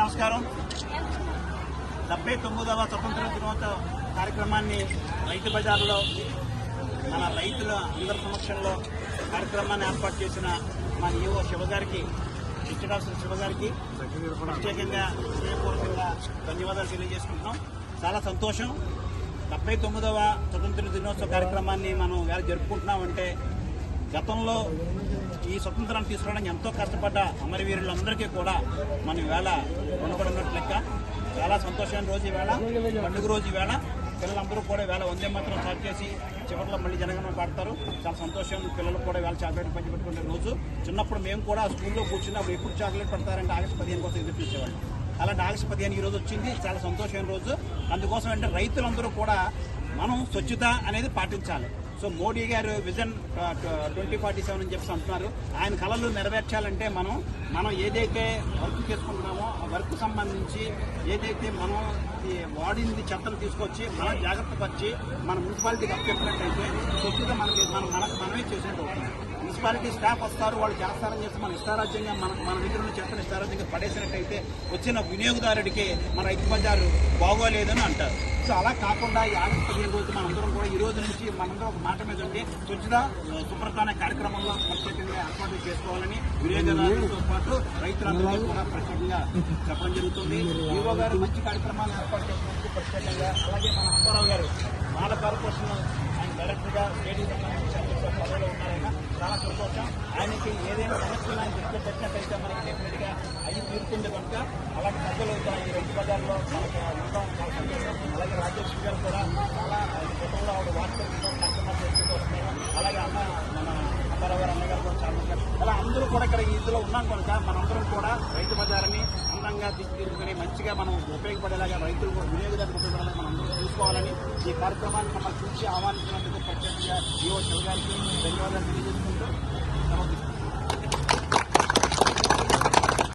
నమస్కారం. డెబ్బై తొమ్మిదవ స్వతంత్ర దినోత్సవ కార్యక్రమాన్ని రైతు బజార్లో మన రైతుల అందరి సమక్షంలో కార్యక్రమాన్ని ఏర్పాటు చేసిన మా ఈవో శివ గారికి ఇచ్చడాల్సిన శివ గారికి ప్రత్యేకంగా హృదయపూర్వకంగా ధన్యవాదాలు తెలియజేసుకుంటున్నాం. చాలా సంతోషం. డెబ్బై తొమ్మిదవ స్వతంత్ర దినోత్సవ కార్యక్రమాన్ని మనం ఎలా జరుపుకుంటున్నామంటే గతంలో ఈ స్వతంత్రాన్ని తీసుకురావడానికి ఎంతో కష్టపడ్డ అమరవీరులందరికీ కూడా మనం ఈవేళ రుణపడినట్లు లెక్క. చాలా సంతోషమైన రోజు ఈవేళ. పండుగ రోజు ఈవేళ. పిల్లలందరూ కూడా వేళ వందే మాత్రం స్టార్ట్ చేసి చివరిలో మళ్ళీ జనగణన పాడతారు. చాలా సంతోషం. పిల్లలు కూడా వేళ చాక్లెట్ పంచిపెట్టుకునే రోజు. చిన్నప్పుడు మేము కూడా స్కూల్లో కూర్చున్నప్పుడు ఎప్పుడు చాక్లెట్ పడతారంటే ఆగస్టు పదిహేను కోసం ఎదురు చూసేవాళ్ళు. అలాంటి ఆగస్టు పదిహేను ఈ రోజు వచ్చింది. చాలా సంతోషమైన రోజు. అందుకోసం అంటే రైతులందరూ కూడా మనం స్వచ్ఛత అనేది పాటించాలి. సో మోడీ గారు విజన్ ట్వంటీ ఫార్టీ సెవెన్ అని చెప్పి అంటున్నారు. ఆయన కళలు నెరవేర్చాలంటే మనం మనం ఏదైతే వర్క్ చేసుకుంటున్నామో ఆ వర్క్ సంబంధించి ఏదైతే మనం వాడింది చెత్తను తీసుకొచ్చి మనం జాగ్రత్త పరిచి మన మున్సిపాలిటీకి అప్పచెప్పినట్టయితే స్వచ్ఛత మనకి మనం మనకు మనమే చేసినట్టు అవుతుంది మున్సిపాలిటీ స్టాఫ్ వస్తారు వాళ్ళు చేస్తారని చెప్పి మన ఇష్టారాజ్యంగా మన మన దగ్గర ఉన్న చెత్తను ఇష్టారాజ్యంగా పడేసినట్టయితే వచ్చిన వినియోగదారుడికి మన రైతు బజారు బాగోలేదని అంటారు. సో అలా కాకుండా ఈ ఆగస్టు పదిహేను రోజు మనందరం కూడా ఈ రోజు నుంచి మనందరం ఒక మాట మీద ఉండి స్వచ్ఛత శుభ్రతాన కార్యక్రమంలో ప్రత్యేకంగా ఏర్పాటు చేసుకోవాలని వినియోగదారులతో పాటు రైతులందరూ కూడా ప్రత్యేకంగా చెప్పడం జరుగుతుంది. ఈవో గారు మంచి కార్యక్రమాలు ఏర్పాటు చేసినందుకు ప్రత్యేకంగా అలాగే మన అప్పారావు గారు మాల కార్పొరేషన్ ఆయన డైరెక్టర్గా పదవిలో ఉన్నారాయన చాలా సంతోషం. ఆయనకి ఏదైనా సమస్యలు ఆయన దృష్టిలో పెట్టినట్టయితే మనకి డెఫినెట్గా అయ్యి తీరుతుంది కనుక అలాంటి పెద్దలు ఈ రైతు బజార్లో మనకి ఉండడం చాలా సంతోషం అలాగే రాజేష్ గారు కూడా చాలా ఆయన గతంలో ఆవిడ వాట్సాప్ కార్యక్రమాలు చేసుకుంటూ వస్తున్నారు అలాగే అన్న మన అప్పారావు గారు అన్నగారు కూడా చాలా మంది అలా అందరూ కూడా ఇక్కడ ఇందులో ఉన్నాం కనుక మనందరం కూడా రైతు బజార్ని అందంగా తీర్చుకుని మంచిగా మనం ఉపయోగపడేలాగా రైతులు వినియోగదారులు వినియోగదారులకు ఉపయోగపడేలాగా మనం అందరం చూసుకోవాలని ఈ కార్యక్రమాన్ని మమ్మల్ని చూసి ఆహ్వానించినందుకు ప్రత్యేకంగా ఈవో శివ గారికి ధన్యవాదాలు తెలియజేసుకుంటూ